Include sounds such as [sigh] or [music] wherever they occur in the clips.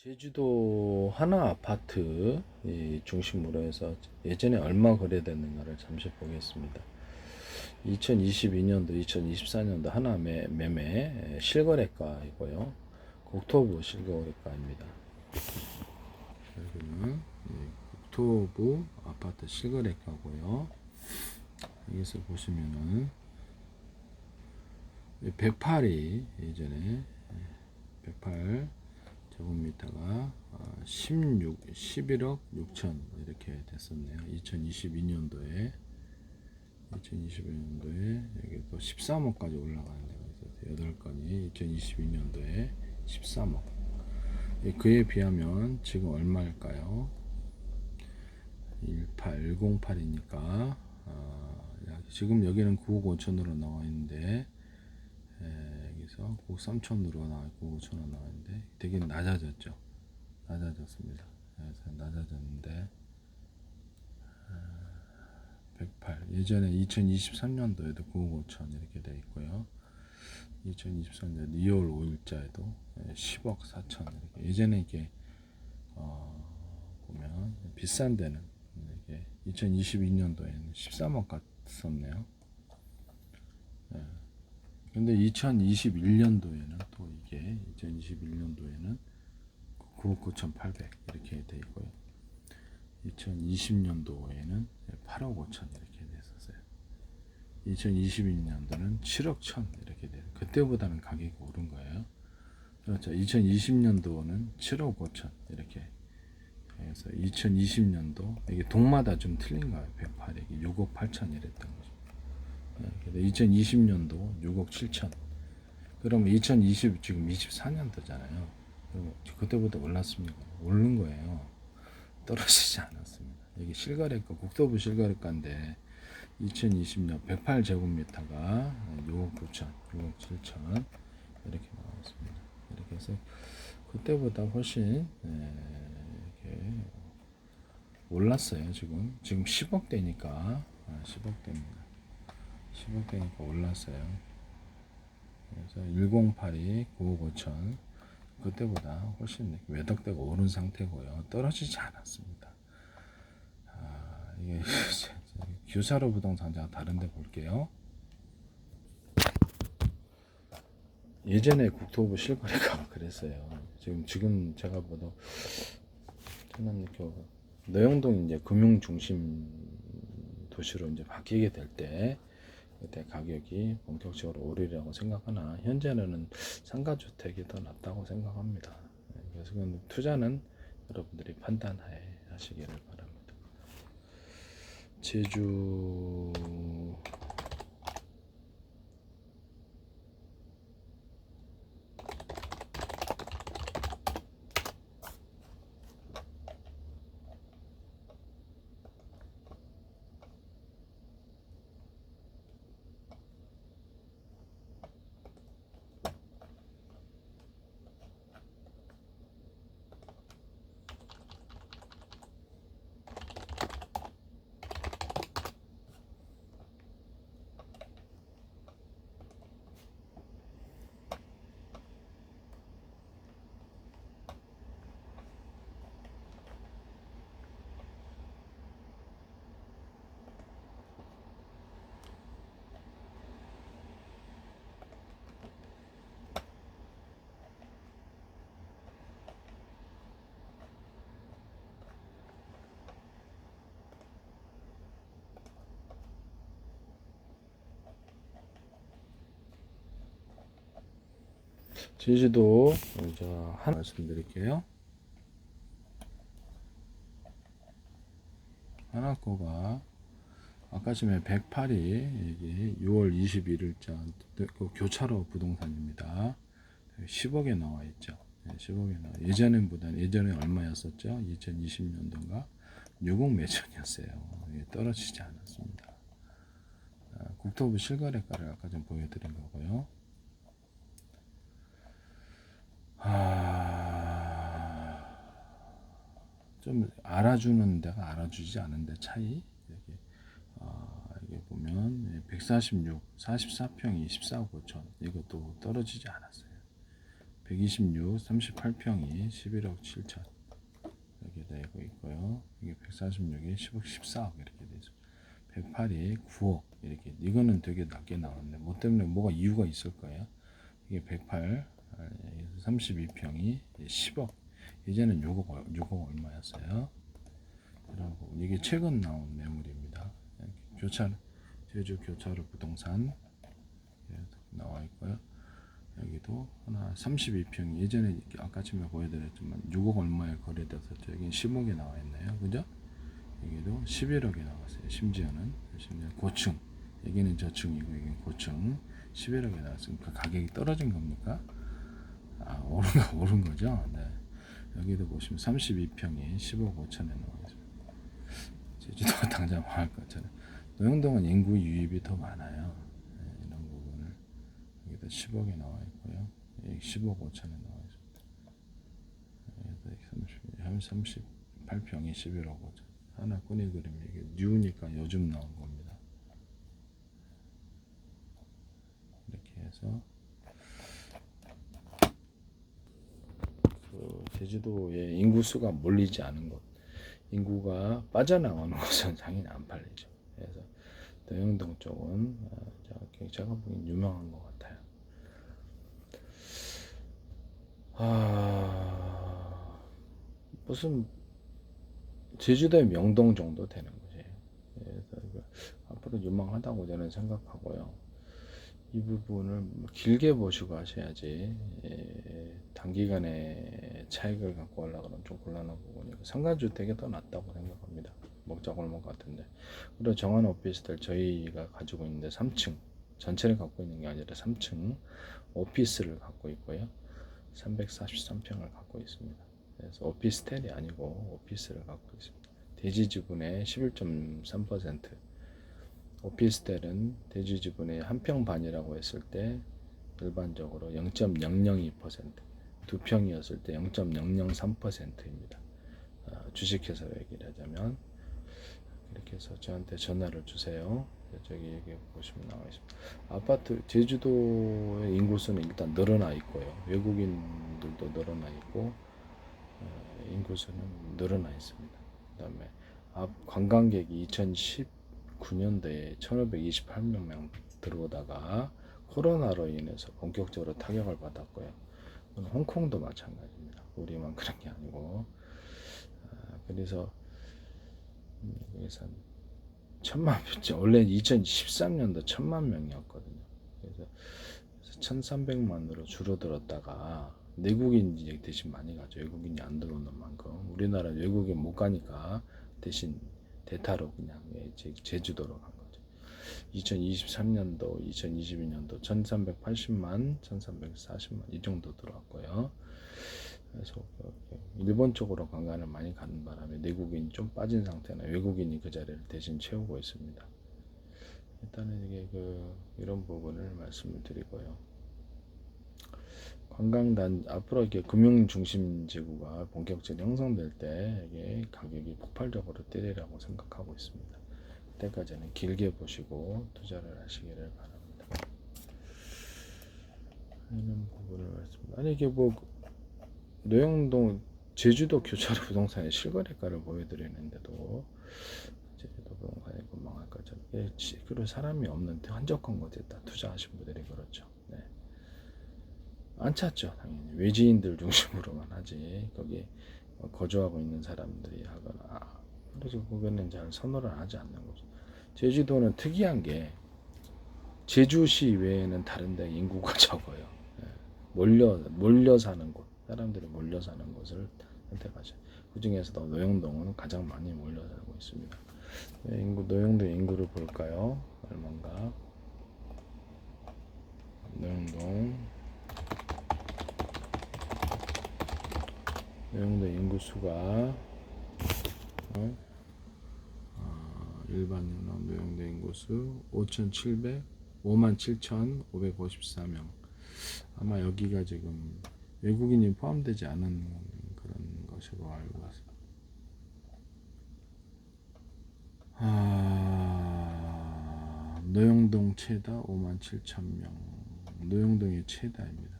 제주도 하나 아파트 이 중심으로 해서 예전에 얼마 거래됐는가를 잠시 보겠습니다. 2022년도, 2024년도 하나 매, 매매 실거래가이고요. 국토부 실거래가입니다. 여기는 이 국토부 아파트 실거래가고요. 여기서 보시면은 108이 예전에 108 제곱미터가 16, 11억 6천 이렇게 됐었네요. 2022년도에 2022년도에 여기 또 13억까지 올라가는 데가 있어서 8건이 2022년도에 13억. 예, 그에 비하면 지금 얼마일까요? 18, 108이니까 지금 여기는 9억 5천으로 나와 있는데 에, 여기서 9억 3천으로 나와 있고 5천원 나와 있는데 되게 낮아졌죠. 낮아졌습니다. 그래서 낮아졌는데 108 예전에 2023년도에도 9억 5천 이렇게 돼 있고요. 2023년 2월 5일자에도 10억 4천 이렇게 예전에 이게 어, 보면 비싼 데는 이게 2022년도에는 13억 갔었네요. 예. 근데 2021년도에는 또 이게 2021년도에는 9억 9,800 이렇게 돼 있고요. 2020년도에는 8억 5천 이렇게 됐었어요. 2022년도는 7억 1천 이렇게 돼요. 그때보다는 가격이 오른 거예요. 그렇죠. 2020년도는 7억 5천 이렇게 그래서 2020년도 이게 동마다 좀 틀린 거예요. 108이 6억 8천 이랬던 그래서 2020년도 6억 7천. 그럼 2020 지금 24년도잖아요. 그때보다 올랐습니까? 오른 거예요. 떨어지지 않았습니다. 이게 실거래가 국토부 실거래가인데 2020년 108제곱미터가 6억 9천, 6억 7천 이렇게 나왔습니다. 이렇게 해서 그때보다 훨씬 네, 이렇게 올랐어요. 지금 지금 10억 대니까 10억 대입니다. 10억 대니까 올랐어요. 그래서 108이 9억 5천 그때보다 훨씬 외덕대가 오른 상태고요. 떨어지지 않았습니다. 아, 이게 [laughs] 규사로 부동산자 다른데 볼게요. 예전에 국토부 실거래가 [laughs] 그랬어요. 지금 지금 제가 봐도 이렇게 노영동 이제 금융 중심 도시로 이제 바뀌게 될 때 그때 가격이 본격적으로 오르리라고 생각하나 현재는 상가주택이 더 낫다고 생각합니다. 네, 그래서 그 투자는 여러분들이 판단하에 하시기를 바랍니다. 제주 제주도 이제 하나 말씀드릴게요. 하나 거가 아까 전에 108이 이게 6월 21일자 그 교차로 부동산입니다. 10억에 나와 있죠. 10억에 나와. 예전엔보다 예전에 얼마였었죠? 2020년도인가 6억 매천이었어요. 떨어지지 않았습니다. 아, 국토부 실거래가를 아까 좀 보여드린 거고요. 아, 좀 알아주는 데가 알아주지 않은데 차이 이렇게 어, 이게 보면 146, 44평이 14억 5천 이것도 떨어지지 않았어요. 126, 38평이 11억 7천 이렇게 되고 있고요. 이게 146이 10억 14억 이렇게 돼 있습니다. 108이 9억 이렇게 이거는 되게 낮게 나왔는데 뭐 때문에 뭐가 이유가 있을 거예요. 이게 108, 32평이 10억 이제는 6억, 얼- 6억 얼마였어요. 그리고 이게 최근 나온 매물입니다. 교차 제주 교차로 부동산 나와 있고요. 여기도 하나 32평 예전에 아까 전에 보여드렸지만 6억 얼마에 거래됐었죠. 여기 10억에 나와 있네요. 그죠? 여기도 11억에 나왔어요. 심지어는 심지어 고층 여기는 저층이고 여기는 고층 11억에 나왔으니까 가격이 떨어진 겁니까? 아 오른 거 [laughs] 오른 거죠. 네. 여기도 보시면 32평이 10억 5천에 나와 있습니다. 제주도 [laughs] 당장 망할 것처럼 노영동은 인구 유입이 더 많아요. 네, 이런 부분을 여기도 10억에 나와 있고요. 여기 10억 5천에 나와 있습니다. 여기도 30, 38평이 11억 5천. 하나꾼의 그림 이게 뉴니까 요즘 나온 겁니다. 이렇게 해서 그 제주도의 인구 수가 몰리지 않은 곳, 인구가 빠져나오는 [laughs] 곳은 당연히 안 팔리죠. 그래서 노영동 쪽은 어, 저- 제가 보기엔 유명한 것 같아요. 아 무슨 제주도의 명동 정도 되는 거지. 그래서 앞으로 유망하다고 저는 생각하고요. 이 부분을 뭐 길게 보시고 하셔야지 예, 단기간에 차익을 갖고 하려고 하면 좀 곤란한 부분이고 상가주택이 더 낫다고 생각합니다. 먹자골목 같은데 그리고 정한 오피스텔 저희가 가지고 있는데 3층 전체를 갖고 있는 게 아니라 3층 오피스를 갖고 있고요. 343평을 갖고 있습니다. 그래서 오피스텔이 아니고 오피스를 갖고 있습니다. 대지 지분의 11.3% 오피스텔은 대지 지분의 한 평 반이라고 했을 때 일반적으로 0.002%, 두 평이었을 때 0.003%입니다. 아, 주식회사 얘기를 하자면 이렇게 해서 저한테 전화를 주세요. 저기 여기 보시면 나와 있습니다. 아파트 제주도의 인구수는 일단 늘어나 있고요. 외국인들도 늘어나 있고 어, 인구수는 늘어나 있습니다. 그다음에 앞 관광객이 2019년도에 1,528명 들어오다가 코로나로 인해서 본격적으로 타격을 받았고요. 홍콩도 마찬가지입니다. 우리만 그런 게 아니고 아, 그래서 음, 그래서 한 천만 명, 원래 2013년도 천만 명이었거든요. 그래서 1,300만으로 줄어들었다가 내국인이 대신 많이 가죠. 외국인이 안 들어오는 만큼 우리나라 외국인 못 가니까 대신 대타로 그냥 예, 제- 제주도로 간 거죠. 2023년도, 2022년도 1,380만, 1,340만 이 정도 들어왔고요. 그래서 그 일본 쪽으로 관광을 많이 가는 바람에 내국인이 좀 빠진 상태나 외국인이 그 자리를 대신 채우고 있습니다. 일단은 이게 그 이런 부분을 말씀을 드리고요. 관광단 앞으로 이게 금융 중심 지구가 본격적으로 형성될 때 이게 가격이 폭발적으로 때리라고 생각하고 있습니다. 그때까지는 길게 보시고 투자를 하시기를 바랍니다. 이런 부분을 말씀. 아니 이게 뭐 노영동 제주도 교차로 부동산의 실거래가를 보여드리는데도 제주도 부동산이 금방할 것처럼 예, 지- 그리고 사람이 없는 한적한 곳에 다 투자하신 분들이 그렇죠. 네. 안 찾죠 당연히 외지인들 중심으로만 하지 거기 거주하고 있는 사람들이 하거나 아, 그래서 거기는 잘 선호를 하지 않는 거죠. 제주도는 특이한 게 제주시 외에는 다른 데 인구가 [laughs] 적어요. 예. 몰려 몰려 사는 곳 사람들이 몰려 사는 곳을 선택하죠. 그 중에서도 노영동은 가장 많이 몰려 살고 있습니다. 네, 인구 노영동 인구를 볼까요? 얼마인가? 노영동 노영동 인구 수가 어? 아, 일반 노영동 인구 수 5,700 57,554명 아마 여기가 지금 외국인이 포함되지 않은 그런 것으로 알고 있습니다. 아, 노영동 최다 57,000명. 노영동이 최다입니다.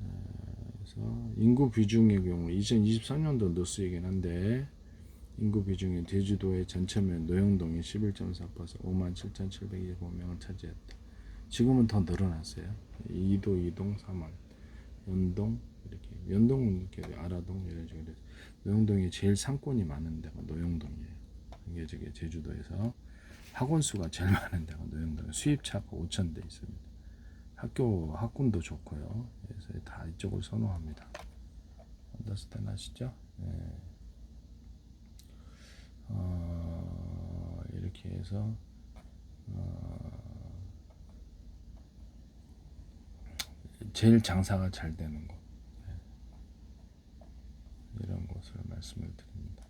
어, 그래서 인구 비중의 경우 2023년도 누수이긴 한데 인구 비중이 제주도의 전체면 노영동이 11.4% 5만 7,725명을 차지했다. 지금은 더 늘어났어요. 이도, 이동, 3만, 연동 이렇게 연동은 이렇게 아라동 이런 식으로 노영동이 제일 상권이 많은 데가 노영동이에요. 이게 저기 제주도에서 학원 수가 제일 많은 데가 노영동. 수입차가 5천 대 있습니다. 학교 학군도 좋고요. 그래서 다 이쪽을 선호합니다. 언더스탠 하시죠? 네. 어, 이렇게 해서 어, 제일 장사가 잘 되는 곳 네. 이런 것을 말씀을 드립니다.